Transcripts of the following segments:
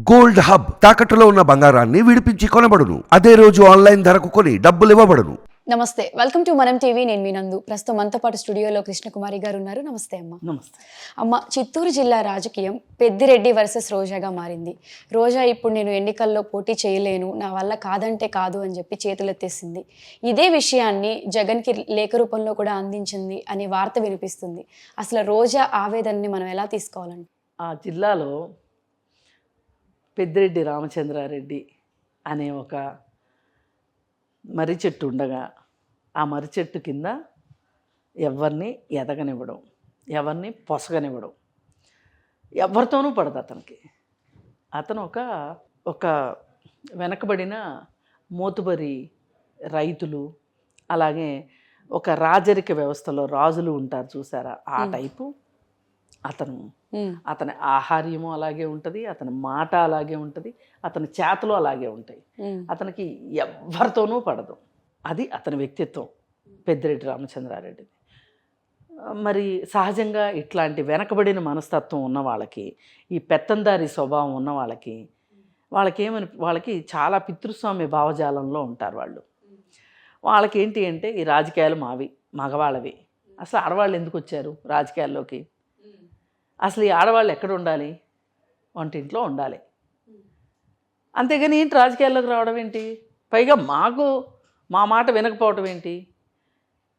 Gold hub తాకట్టులో ఉన్న బంగారాన్ని విడిపించి కొనబడును. అదే రోజు ఆన్లైన్ ధరకు కొని డబ్బులు ఇవ్వబడును. నమస్తే. వెల్కమ్ టు మనం టీవీ. నేను మీ నందు. ప్రస్తుతం మనతో పాటు స్టూడియోలో కృష్ణకుమారి గారు ఉన్నారు. నమస్తే అమ్మ. నమస్తే. అమ్మ చిత్తూరు జిల్లా రాజకీయం పెద్దిరెడ్డి వర్సెస్ రోజాగా మారింది. రోజా ఇప్పుడు నేను ఎన్నికల్లో పోటీ చేయలేను నా వల్ల కాదంటే కాదు అని చెప్పి చేతులెత్తేసింది. ఇదే విషయాన్ని జగన్కి లేఖ రూపంలో కూడా అందించింది అనే వార్త వినిపిస్తుంది. అసలు రోజా ఆవేదనని మనం ఎలా తీసుకోవాలండి ఆ జిల్లాలో పెద్దిరెడ్డి రామచంద్రారెడ్డి అనే ఒక మర్రి చెట్టు ఉండగా ఆ మర్రి చెట్టు కింద ఎవరిని ఎదగనివ్వడం ఎవరిని పొసగనివ్వడం. ఎవరితోనూ పడదు అతనికి. అతను ఒక ఒక వెనకబడిన మోతుబరి రైతులు అలాగే ఒక రాజరిక వ్యవస్థలో రాజులు ఉంటారు చూసారా? ఆ టైపు అతను. అతని ఆహార్యము అలాగే ఉంటుంది అతని మాట అలాగే ఉంటుంది అతని చేతలు అలాగే ఉంటాయి. అతనికి ఎవ్వరితోనూ పడదు. అది అతని వ్యక్తిత్వం పెద్దిరెడ్డి రామచంద్రారెడ్డిది. మరి సహజంగా ఇట్లాంటి వెనకబడిన మనస్తత్వం ఉన్న వాళ్ళకి ఈ పెత్తందారి స్వభావం ఉన్న వాళ్ళకి వాళ్ళకి ఏమని వాళ్ళకి చాలా పితృస్వామ్య భావజాలంలో ఉంటారు వాళ్ళు. వాళ్ళకి ఏంటి అంటే ఈ రాజకీయాలు మావి మగవాళ్ళవి. అసలు ఆడవాళ్ళు ఎందుకు వచ్చారు రాజకీయాల్లోకి? అసలు ఈ ఆడవాళ్ళు ఎక్కడ ఉండాలి? వంటింట్లో ఉండాలి. అంతేగాని ఏంటి రాజకీయాల్లోకి రావడం ఏంటి? పైగా మాకు మా మాట వినకపోవటం ఏంటి?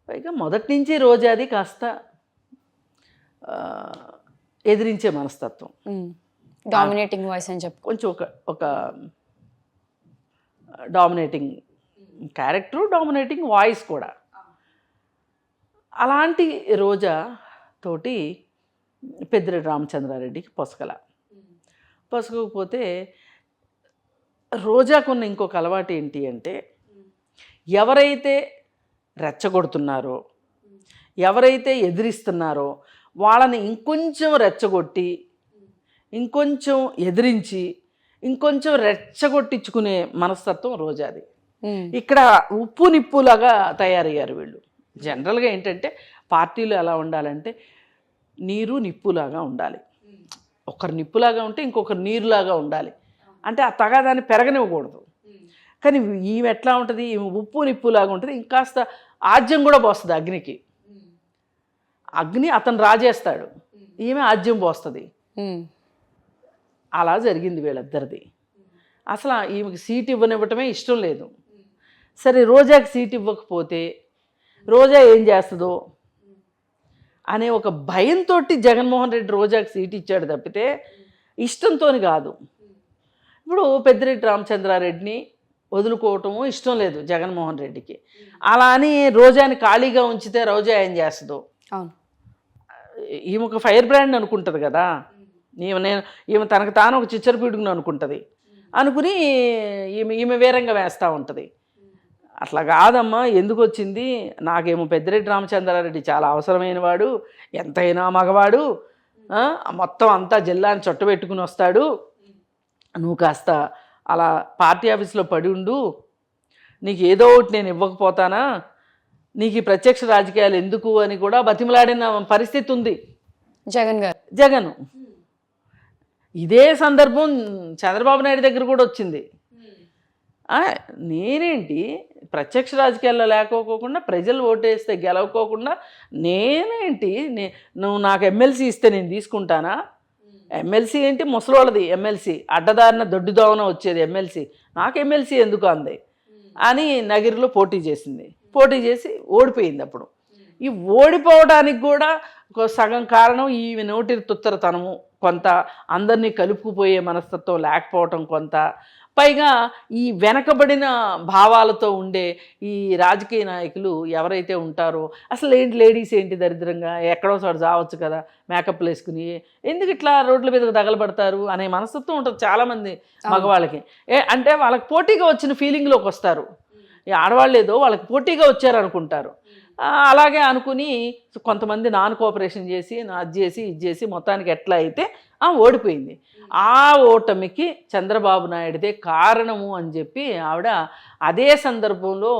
పైగా మొదటి నుంచి రోజాది కాస్త ఎదిరించే మనస్తత్వం. డామినేటింగ్ వాయిస్ అని చెప్పు. కొంచెం ఒక ఒక డామినేటింగ్ క్యారెక్టరు డామినేటింగ్ వాయిస్ కూడా. అలాంటి రోజా తోటి పెద్దిరెడ్డి రామచంద్రారెడ్డికి పొసగల పొసగకపోతే రోజాకున్న ఇంకొక అలవాటు ఏంటి అంటే ఎవరైతే రెచ్చగొడుతున్నారో ఎవరైతే ఎదిరిస్తున్నారో వాళ్ళని ఇంకొంచెం రెచ్చగొట్టి ఇంకొంచెం ఎదిరించి ఇంకొంచెం రెచ్చగొట్టించుకునే మనస్తత్వం రోజాది. ఇక్కడ ఉప్పు నిప్పులాగా తయారయ్యారు వీళ్ళు. జనరల్గా ఏంటంటే పార్టీలు ఎలా ఉండాలంటే నీరు నిప్పులాగా ఉండాలి. ఒకరు నిప్పులాగా ఉంటే ఇంకొకరు నీరులాగా ఉండాలి. అంటే ఆ తగాదాన్ని పెరగనివ్వకూడదు. కానీ ఈమె ఎట్లా ఉంటుంది? ఈమె ఉప్పు నిప్పులాగా ఉంటుంది. ఇంకాస్త ఆజ్యం కూడా పోస్తుంది అగ్నికి. అగ్ని అతను రాజేస్తాడు. ఈమె ఆజ్యం పోస్తుంది. అలా జరిగింది వీళ్ళిద్దరిది. అసలు ఈమెకి సీట్ ఇవ్వనివ్వటమే ఇష్టం లేదు. సరే రోజాకి సీట్ ఇవ్వకపోతే రోజా ఏం చేస్తుందో? అనే ఒక భయంతో జగన్మోహన్ రెడ్డి రోజాకి సీట్ ఇచ్చాడు తప్పితే ఇష్టంతోని కాదు. ఇప్పుడు పెద్దిరెడ్డి రామచంద్రారెడ్డిని వదులుకోవటము ఇష్టం లేదు జగన్మోహన్ రెడ్డికి. అలా అని రోజాని ఖాళీగా ఉంచితే రోజా ఏం చేస్తుందో? అవును. ఈమె ఒక ఫైర్ బ్రాండ్ అనుకుంటుంది కదా. ఈమె నేను ఈమె తనకు తాను ఒక చిచ్చర పీడుగును అనుకుంటుంది. అనుకుని ఈమె ఈమె వేరంగా వేస్తూ ఉంటుంది. అట్లా కాదమ్మా ఎందుకు వచ్చింది నాకేమో పెద్దిరెడ్డి రామచంద్రారెడ్డి చాలా అవసరమైన వాడు ఎంతైనా మగవాడు మొత్తం అంతా జిల్లాని చుట్టబెట్టుకుని వస్తాడు. నువ్వు కాస్త అలా పార్టీ ఆఫీస్లో పడి ఉండు. నీకు ఏదో ఒకటి నేను ఇవ్వకపోతానా? నీకు ఈ ప్రత్యక్ష రాజకీయాలు ఎందుకు అని కూడా బతిమలాడిన పరిస్థితి ఉంది. జగన్ గారు. జగన్. ఇదే సందర్భం చంద్రబాబు నాయుడు దగ్గర కూడా వచ్చింది. నేనేంటి? ప్రత్యక్ష రాజకీయాల్లో లేకపోకుండా ప్రజలు ఓటేస్తే గెలవకోకుండా నేనేంటి నే నువ్వు నాకు ఎమ్మెల్సీ ఇస్తే నేను తీసుకుంటానా? ఎమ్మెల్సీ ఏంటి? ముసలోళ్ళది ఎమ్మెల్సీ. అడ్డదారిన దొడ్డు దోవన వచ్చేది ఎమ్మెల్సీ. నాకు ఎమ్మెల్సీ ఎందుకు అంది? అని నగిరిలో పోటీ చేసింది. పోటీ చేసి ఓడిపోయింది అప్పుడు. ఈ ఓడిపోవడానికి కూడా సగం కారణం ఈ నోటి తుత్తరతనము కొంత అందరినీ కలుపుకుపోయే మనస్తత్వం లేకపోవటం కొంత. పైగా ఈ వెనకబడిన భావాలతో ఉండే ఈ రాజకీయ నాయకులు ఎవరైతే ఉంటారో అసలు ఏంటి లేడీస్ ఏంటి దరిద్రంగా? ఎక్కడో చోట చావచ్చు కదా మేకప్ వేసుకుని. ఎందుకు ఇట్లా రోడ్ల మీద తగలబడతారు అనే మనస్తత్వం ఉంటుంది చాలామంది మగవాళ్ళకి. ఏ అంటే వాళ్ళకి పోటీగా వచ్చిన ఫీలింగ్లోకి వస్తారు. ఈ ఆడవాళ్ళు ఏదో వాళ్ళకి పోటీగా వచ్చారు అనుకుంటారు ఆ, అలాగే అనుకుని కొంతమంది నాన్ కోఆపరేషన్ చేసి అది చేసి ఇది చేసి మొత్తానికి ఎట్లా అయితే ఓడిపోయింది. ఆ ఓటమికి చంద్రబాబు నాయుడిదే కారణము అని చెప్పి ఆవిడ అదే సందర్భంలో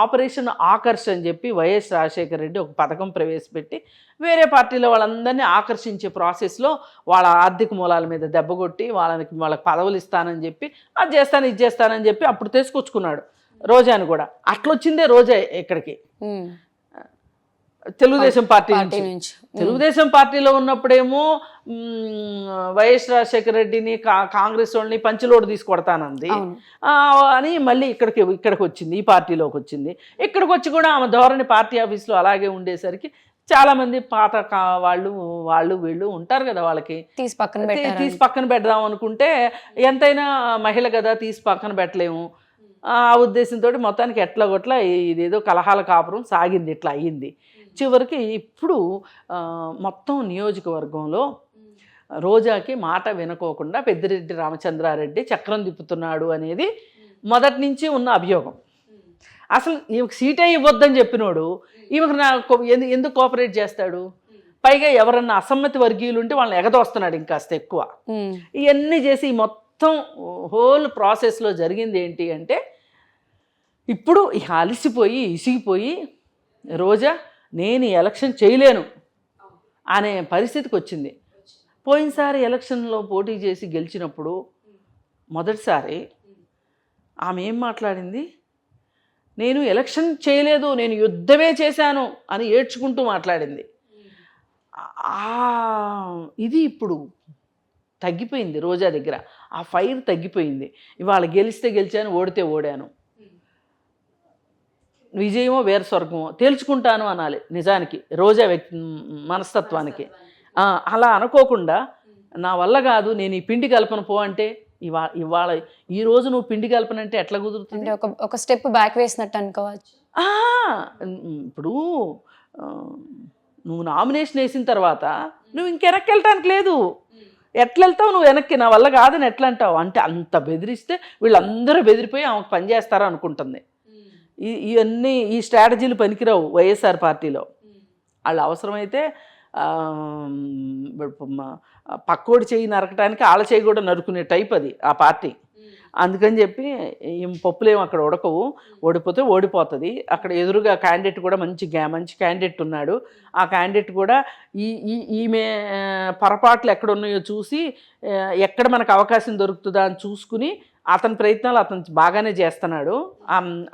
ఆపరేషన్ ఆకర్ష్ అని చెప్పి వైఎస్ రాజశేఖర రెడ్డి ఒక పథకం ప్రవేశపెట్టి వేరే పార్టీలో వాళ్ళందరినీ ఆకర్షించే ప్రాసెస్లో వాళ్ళ ఆర్థిక మూలాల మీద దెబ్బకొట్టి వాళ్ళకి వాళ్ళకి పదవులు ఇస్తానని చెప్పి అది చేస్తాను ఇది చేస్తానని చెప్పి అప్పుడు తీసుకొచ్చుకున్నాడు. రోజాని కూడా. అట్లొచ్చిందే రోజా ఇక్కడికి. తెలుగుదేశం పార్టీ నుంచి. తెలుగుదేశం పార్టీలో ఉన్నప్పుడేమో వైఎస్ రాజశేఖర రెడ్డిని కా- కాంగ్రెస్ వాళ్ళని పంచిలోడు తీసుకొడతానంది. అని మళ్ళీ ఇక్కడికి ఇక్కడికి వచ్చింది ఈ పార్టీలోకి వచ్చింది ఇక్కడికి వచ్చి కూడా ఆమె ధోరణి పార్టీ ఆఫీస్లో అలాగే ఉండేసరికి చాలామంది పాత వాళ్ళు వాళ్ళు వీళ్ళు ఉంటారు కదా వాళ్ళకి. తీసి పక్కన తీసి పక్కన పెడదాం అనుకుంటే ఎంతైనా మహిళ కదా తీసి పక్కన పెట్టలేము. ఆ ఉద్దేశంతో మొత్తానికి ఎట్లా కొట్లా ఇదేదో కలహాల కాపురం సాగింది ఇట్లా అయ్యింది. చివరికి ఇప్పుడు మొత్తం నియోజకవర్గంలో రోజాకి మాట వినుకోకుండా పెద్దిరెడ్డి రామచంద్రారెడ్డి చక్రం తిప్పుతున్నాడు అనేది మొదటి నుంచి ఉన్న అభియోగం. అసలు ఈమెకు సీటే ఇవ్వద్దని చెప్పినోడు ఈమెకు నా ఎందుకు కోఆపరేట్ చేస్తాడు? పైగా ఎవరన్నా అసమ్మతి వర్గీయులు ఉంటే వాళ్ళని ఎగదోస్తున్నాడు ఇంకాస్త ఎక్కువ. ఉమ్. ఇవన్నీ చేసి ఈ మొత్తం హోల్ ప్రాసెస్లో జరిగింది ఏంటి అంటే ఇప్పుడు అలసిపోయి ఇసిగిపోయి రోజా నేను ఎలక్షన్ చేయలేను అనే పరిస్థితికి వచ్చింది. పోయినసారి ఎలక్షన్లో పోటీ చేసి గెలిచినప్పుడు మొదటిసారి ఆమె ఏం మాట్లాడింది? నేను ఎలక్షన్ చేయలేదు నేను యుద్ధమే చేశాను అని ఏడ్చుకుంటూ మాట్లాడింది. ఇది ఇప్పుడు తగ్గిపోయింది రోజా దగ్గర. ఆ ఫైర్ తగ్గిపోయింది. ఇవాళ గెలిస్తే గెలిచాను ఓడితే ఓడాను. విజయమో వేరు స్వర్గమో తేల్చుకుంటాను అనాలి నిజానికి రోజా వ్యక్తి మనస్తత్వానికి. అలా అనుకోకుండా నా వల్ల కాదు నేను ఈ పిండి కల్పన పో అంటే ఇవా ఇవాళ ఈ రోజు నువ్వు పిండి కల్పన అంటే ఎట్లా కుదురుతుంది? ఒక ఒక స్టెప్ బ్యాక్ వేసినట్టు అనుకోవచ్చు. ఇప్పుడు నువ్వు నామినేషన్ వేసిన తర్వాత నువ్వు ఇంకెనక్కి వెళ్ళటానికి లేదు ఎట్లా వెళ్తావు నువ్వు వెనక్కి నా వల్ల కాదని ఎట్లా అంటావు అంటే అంత బెదిరిస్తే వీళ్ళందరూ బెదిరిపోయి ఆమెకు పనిచేస్తారా అనుకుంటుంది. ఈ ఇవన్నీ ఈ స్ట్రాటజీలు పనికిరావు వైఎస్ఆర్ పార్టీలో. వాళ్ళు అవసరమైతే పక్కోడి చేయి నరకటానికి ఆళ్ళ చేయి కూడా నరుకునే టైప్ అది ఆ పార్టీ. అందుకని చెప్పి ఏం పప్పులేం అక్కడ ఉడకవు. ఓడిపోతే ఓడిపోతుంది. అక్కడ ఎదురుగా క్యాండిడేట్ కూడా మంచి గ్యా మంచి క్యాండిడేట్ ఉన్నాడు. ఆ క్యాండిడేట్ కూడా ఈ ఈ ఈమె పొరపాట్లు ఎక్కడ ఉన్నాయో చూసి ఎక్కడ మనకు అవకాశం దొరుకుతుందా అని చూసుకుని అతని ప్రయత్నాలు అతను బాగానే చేస్తున్నాడు.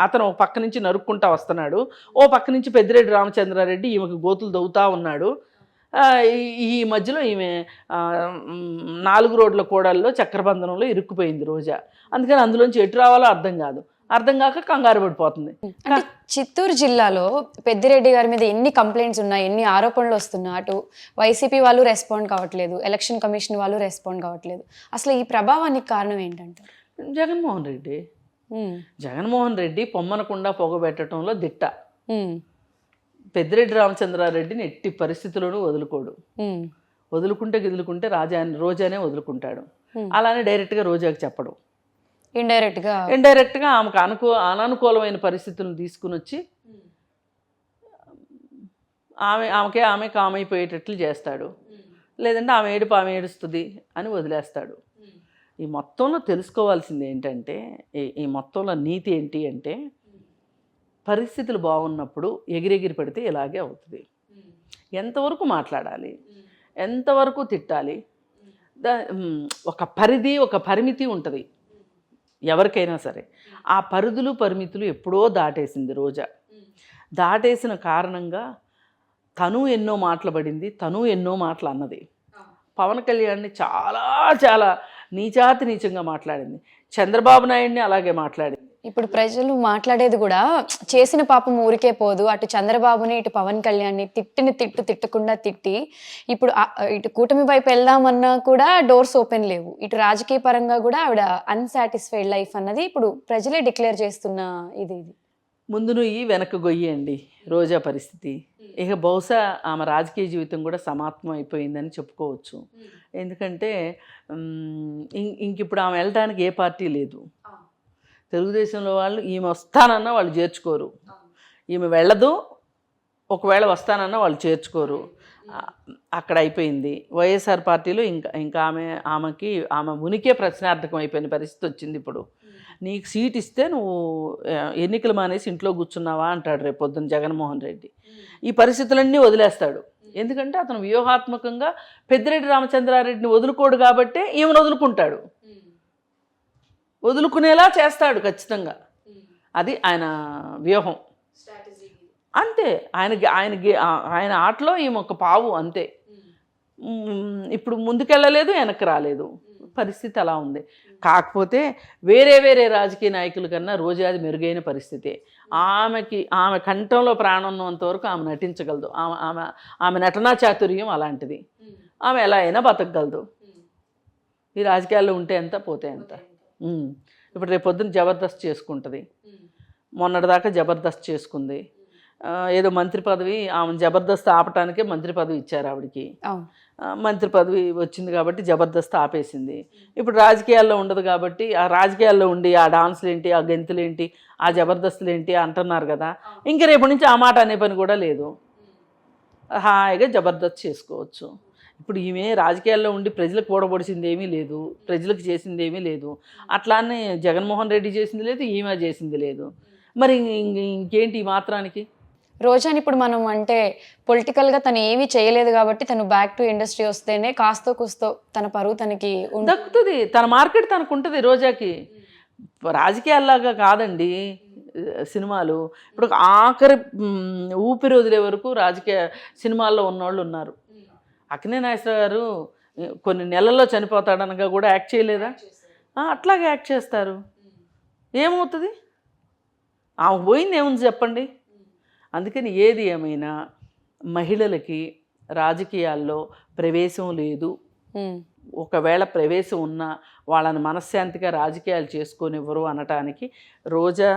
అతను ఒక పక్క నుంచి నరుక్కుంటా వస్తున్నాడు. ఓ పక్క నుంచి పెద్దిరెడ్డి రామచంద్రారెడ్డి ఈమెకు గోతులు దవ్వుతా ఉన్నాడు. ఈ- మధ్యలో ఈమె నాలుగు రోడ్ల కూడల్లో చక్రబంధనంలో ఇరుక్కుపోయింది రోజా. అందుకని అందులోంచి ఎటు రావాలో అర్థం కాదు. అర్థం కాక కంగారు పడిపోతుంది. చిత్తూరు జిల్లాలో పెద్దిరెడ్డి గారి మీద ఎన్ని కంప్లైంట్స్ ఉన్నాయి ఎన్ని ఆరోపణలు వస్తున్నా అటు వైసీపీ వాళ్ళు రెస్పాండ్ కావట్లేదు ఎలక్షన్ కమిషన్ వాళ్ళు రెస్పాండ్ కావట్లేదు. అసలు ఈ ప్రభావానికి కారణం ఏంటంటారు జగన్మోహన్ రెడ్డి. జగన్మోహన్ రెడ్డి పొమ్మనకుండా పొగబెట్టడంలో దిట్ట. పెద్దిరెడ్డి రామచంద్రారెడ్డిని ఎట్టి పరిస్థితుల్లోనూ వదులుకోడు. వదులుకుంటే గిదులుకుంటే రాజా రోజానే వదులుకుంటాడు. అలానే డైరెక్ట్గా రోజాకి చెప్పడు. ఇండైరెక్ట్గా ఇండైరెక్ట్గా ఆమెకు అనుకూ అననుకూలమైన పరిస్థితులను తీసుకుని వచ్చి ఆమె ఆమెకే ఆమె కామైపోయేటట్లు చేస్తాడు. లేదంటే ఆమె ఏడుపు ఆమె ఏడుస్తుంది అని వదిలేస్తాడు. ఈ మొత్తంలో తెలుసుకోవాల్సింది ఏంటంటే ఈ మొత్తంలో నీతి ఏంటి అంటే పరిస్థితులు బాగున్నప్పుడు ఎగిరెగిరి పెడితే ఇలాగే అవుతుంది. ఎంతవరకు మాట్లాడాలి? ఎంతవరకు తిట్టాలి? దా ఒక పరిధి ఒక పరిమితి ఉంటుంది. ఎవరికైనా సరే. ఆ పరిధులు పరిమితులు ఎప్పుడో దాటేసింది రోజా. దాటేసిన కారణంగా తను ఎన్నో మాటలు పడింది తను ఎన్నో మాటలు అన్నది. పవన్ కళ్యాణ్ని చాలా చాలా నీచాతి నీచంగా మాట్లాడింది. చంద్రబాబు నాయుడిని అలాగే మాట్లాడింది. ఇప్పుడు ప్రజలు మాట్లాడేది కూడా చేసిన పాపం ఊరికే పోదు. అటు చంద్రబాబుని ఇటు పవన్ కళ్యాణ్ని తిట్టిని తిట్టు తిట్టకుండా తిట్టి ఇప్పుడు ఇటు కూటమి వైపు వెళ్దామన్నా కూడా డోర్స్ ఓపెన్ లేవు. ఇటు రాజకీయ పరంగా కూడా ఆవిడ అన్సాటిస్ఫైడ్ లైఫ్ అన్నది ఇప్పుడు ప్రజలే డిక్లేర్ చేస్తున్న ఇది ఇది. ముందు నుయ్యి వెనక గొయ్యండి. రోజా పరిస్థితి. ఇక బహుశా ఆమె రాజకీయ జీవితం కూడా సమాప్తం అయిపోయిందని చెప్పుకోవచ్చు. ఎందుకంటే ఇంక ఇప్పుడు ఆమె వెళ్ళడానికి ఏ పార్టీ లేదు. తెలుగుదేశంలో వాళ్ళు ఈమె వస్తానన్నా వాళ్ళు చేర్చుకోరు. ఈమె వెళ్ళదు ఒకవేళ వస్తానన్నా వాళ్ళు చేర్చుకోరు. అక్కడ అయిపోయింది. వైఎస్ఆర్ పార్టీలో ఇంకా ఇంకా ఆమె ఆమెకి ఆమె ఉనికే ప్రశ్నార్థకం అయిపోయిన పరిస్థితి వచ్చింది ఇప్పుడు. నీకు సీట్ ఇస్తే నువ్వు ఎన్నికలు మానేసి ఇంట్లో కూర్చున్నావా అంటాడు రేపు పొద్దున్న జగన్మోహన్ రెడ్డి. ఈ పరిస్థితులన్నీ వదిలేస్తాడు. ఎందుకంటే అతను వ్యూహాత్మకంగా పెద్దిరెడ్డి రామచంద్రారెడ్డిని వదులుకోడు కాబట్టే ఈమెను వదులుకుంటాడు. వదులుకునేలా చేస్తాడు ఖచ్చితంగా. అది ఆయన వ్యూహం. అంతే. ఆయన ఆయన ఆయన ఆటలో ఈమె ఒక పావు అంతే. మ్మ్, ఇప్పుడు ముందుకెళ్ళలేదు వెనక్కి రాలేదు. పరిస్థితి అలా ఉంది. కాకపోతే వేరే వేరే రాజకీయ నాయకుల కన్నా రోజాది మెరుగైన పరిస్థితి. ఆమెకి ఆమె కంఠంలో ప్రాణం ఉన్నంత వరకు ఆమె నటించగలదు. ఆమె ఆమె ఆమె నటనా చాతుర్యం అలాంటిది. ఆమె ఎలా అయినా బతకగలదు. ఈ రాజకీయాల్లో ఉంటే ఎంత. పోతే ఎంత. ఇప్పుడు రేపు పొద్దున్న జబర్దస్త్ చేసుకుంటుంది. మొన్నటిదాకా జబర్దస్త్ చేసుకుంది. ఏదో మంత్రి పదవి ఆమె జబర్దస్త్ ఆపటానికే మంత్రి పదవి ఇచ్చారు ఆవిడకి. మంత్రి పదవి వచ్చింది కాబట్టి జబర్దస్త్ ఆపేసింది. ఇప్పుడు రాజకీయాల్లో ఉండదు కాబట్టి ఆ రాజకీయాల్లో ఉండి ఆ డాన్సులు ఏంటి ఆ గెంతులు ఏంటి ఆ జబర్దస్తులు ఏంటి అంటున్నారు కదా. ఇంక రేపటి నుంచి ఆ మాట అనే పని కూడా లేదు. హాయిగా జబర్దస్త్ చేసుకోవచ్చు. ఇప్పుడు ఈమె రాజకీయాల్లో ఉండి ప్రజలకు కూడబడిసింది ఏమీ లేదు ప్రజలకు చేసింది ఏమీ లేదు. అట్లానే జగన్మోహన్ రెడ్డి చేసింది లేదు ఈమె చేసింది లేదు. మరి ఇంక- ఇంకేంటి ఈ మాత్రానికి? రోజాని ఇప్పుడు మనం అంటే పొలిటికల్గా తను ఏమీ చేయలేదు కాబట్టి తను బ్యాక్ టు ఇండస్ట్రీ వస్తేనే కాస్తో కూస్తో తన పరువు తనకి దక్కుతుంది. తన మార్కెట్ తనకు ఉంటుంది రోజాకి. రాజకీయాల్లాగా కాదండి సినిమాలు. ఇప్పుడు ఆఖరి ఊపిరి వదిలే వరకు రాజకీయ సినిమాల్లో ఉన్నవాళ్ళు ఉన్నారు అక్కినే నాగేశ్వర గారు కొన్ని నెలల్లో చనిపోతాడనగా కూడా యాక్ట్ చేయలేదా? అట్లాగే యాక్ట్ చేస్తారు. ఏమవుతుంది? ఆమె పోయింది ఏముంది చెప్పండి? అందుకని ఏది ఏమైనా మహిళలకి రాజకీయాల్లో ప్రవేశం లేదు. ఉమ్, ఒకవేళ ప్రవేశం ఉన్నా వాళ్ళని మనశ్శాంతిగా రాజకీయాలు చేసుకొనివ్వరు అనటానికి రోజా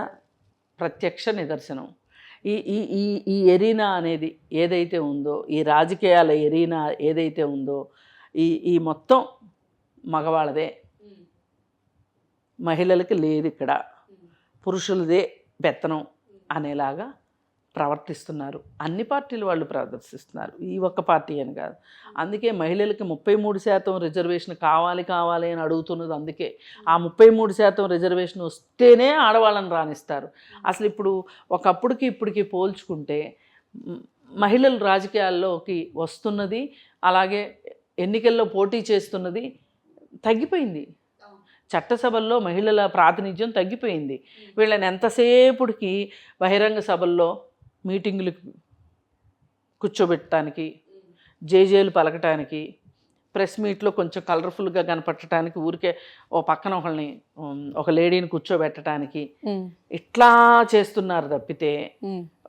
ప్రత్యక్ష నిదర్శనం. ఈ ఈ ఈ ఈ ఎరీనా అనేది ఏదైతే ఉందో ఈ రాజకీయాల ఎరీనా ఏదైతే ఉందో ఈ ఈ మొత్తం మగవాళ్ళదే. మహిళలకి లేదు ఇక్కడ. పురుషులదే పెత్తనం అనేలాగా ప్రవర్తిస్తున్నారు. అన్ని పార్టీలు వాళ్ళు ప్రదర్శిస్తున్నారు. ఈ ఒక్క పార్టీ అని కాదు. అందుకే మహిళలకి ముప్పై మూడు శాతం రిజర్వేషన్ కావాలి కావాలి అని అడుగుతున్నది అందుకే. ఆ ముప్పై మూడు శాతం రిజర్వేషన్ వస్తేనే ఆడవాళ్ళని రాణిస్తారు అసలు ఇప్పుడు ఒకప్పుడుకి ఇప్పటికి పోల్చుకుంటే మహిళలు రాజకీయాల్లోకి వస్తున్నది అలాగే ఎన్నికల్లో పోటీ చేస్తున్నది తగ్గిపోయింది. చట్టసభల్లో మహిళల ప్రాతినిధ్యం తగ్గిపోయింది. వీళ్ళని ఎంతసేపుడికి బహిరంగ సభల్లో మీటింగులకు కూర్చోబెట్టడానికి జేజేలు పలకటానికి ప్రెస్ మీట్లో కొంచెం కలర్ఫుల్గా కనపడటానికి ఊరికే ఓ పక్కన ఒకళ్ళని ఒక లేడీని కూర్చోబెట్టడానికి ఇట్లా చేస్తున్నారు తప్పితే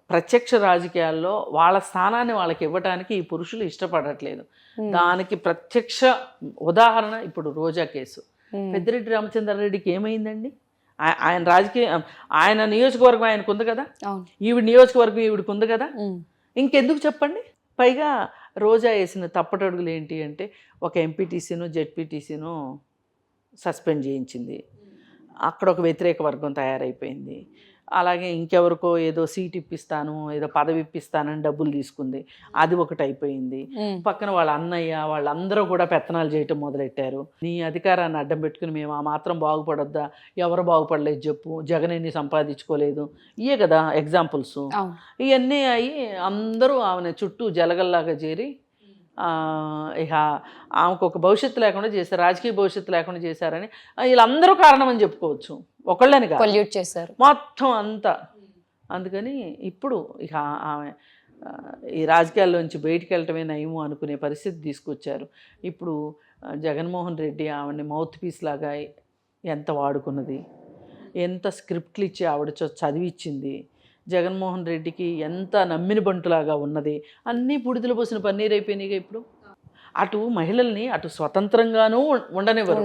ప్రత్యక్ష రాజకీయాల్లో వాళ్ళ స్థానాన్ని వాళ్ళకి ఇవ్వడానికి ఈ పురుషులు ఇష్టపడట్లేదు. దానికి ప్రత్యక్ష ఉదాహరణ ఇప్పుడు రోజా కేసు. పెద్దిరెడ్డి రామచంద్రారెడ్డికి ఏమైందండి? ఆయన రాజకీయ ఆయన నియోజకవర్గం ఆయనకు ఉంది కదా ఈవిడ నియోజకవర్గం ఈవిడికి ఉంది కదా ఇంకెందుకు చెప్పండి? పైగా రోజా వేసిన తప్పటడుగులు ఏంటి అంటే ఒక ఎంపీటీసీను జెడ్పీటీసీను సస్పెండ్ చేయించింది. అక్కడ ఒక వ్యతిరేక వర్గం తయారైపోయింది. అలాగే ఇంకెవరికో ఏదో సీట్ ఇప్పిస్తాను ఏదో పదవి ఇప్పిస్తానని డబ్బులు తీసుకుంది. అది ఒకటి అయిపోయింది. పక్కన వాళ్ళ అన్నయ్య వాళ్ళందరూ కూడా పెత్తనాలు చేయటం మొదలెట్టారు. నీ అధికారాన్ని అడ్డం పెట్టుకుని మేము ఆ మాత్రం బాగుపడొద్దా? ఎవరు బాగుపడలేదు చెప్పు. జగన్ ఎన్ని సంపాదించుకోలేదు? ఇయే కదా ఎగ్జాంపుల్స్. ఇవన్నీ అయ్యి అందరూ ఆమెను చుట్టూ జలగల్లాగా చేరి ఇక ఆమెకు ఒక భవిష్యత్తు లేకుండా చేశారు. రాజకీయ భవిష్యత్తు లేకుండా చేశారని వీళ్ళందరూ కారణం అని చెప్పుకోవచ్చు. ఒకళ్ళని పొల్యూట్ చేశారు. మొత్తం అంతా. అందుకని ఇప్పుడు ఇక ఆమె ఈ రాజకీయాల్లోంచి బయటికి వెళ్ళటమే నయము అనుకునే పరిస్థితి తీసుకొచ్చారు. ఇప్పుడు జగన్మోహన్ రెడ్డి ఆవిడని మౌత్ పీస్ లాగా ఎంత వాడుకున్నది? ఎంత స్క్రిప్ట్లు ఇచ్చి ఆవిడ చదివిచ్చింది? జగన్మోహన్ రెడ్డికి ఎంత నమ్మిన బంటులాగా ఉన్నది? అన్నీ బుడిదలు పోసిన పన్నీర్ అయిపోయినాయిగా ఇప్పుడు. అటు మహిళల్ని అటు స్వతంత్రంగానూ ఉండనివ్వరు.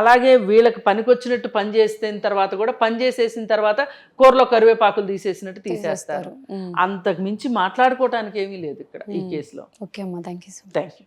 అలాగే వీళ్ళకి పనికొచ్చినట్టు పని చేసిన తర్వాత కూడా పని చేసేసిన తర్వాత కూరలో కరివేపాకులు తీసేసినట్టు తీసేస్తారు. అంతకు మించి మాట్లాడుకోవటానికి ఏమీ లేదు ఇక్కడ ఈ కేసులో. ఓకే అమ్మా థ్యాంక్ యూ థ్యాంక్ యూ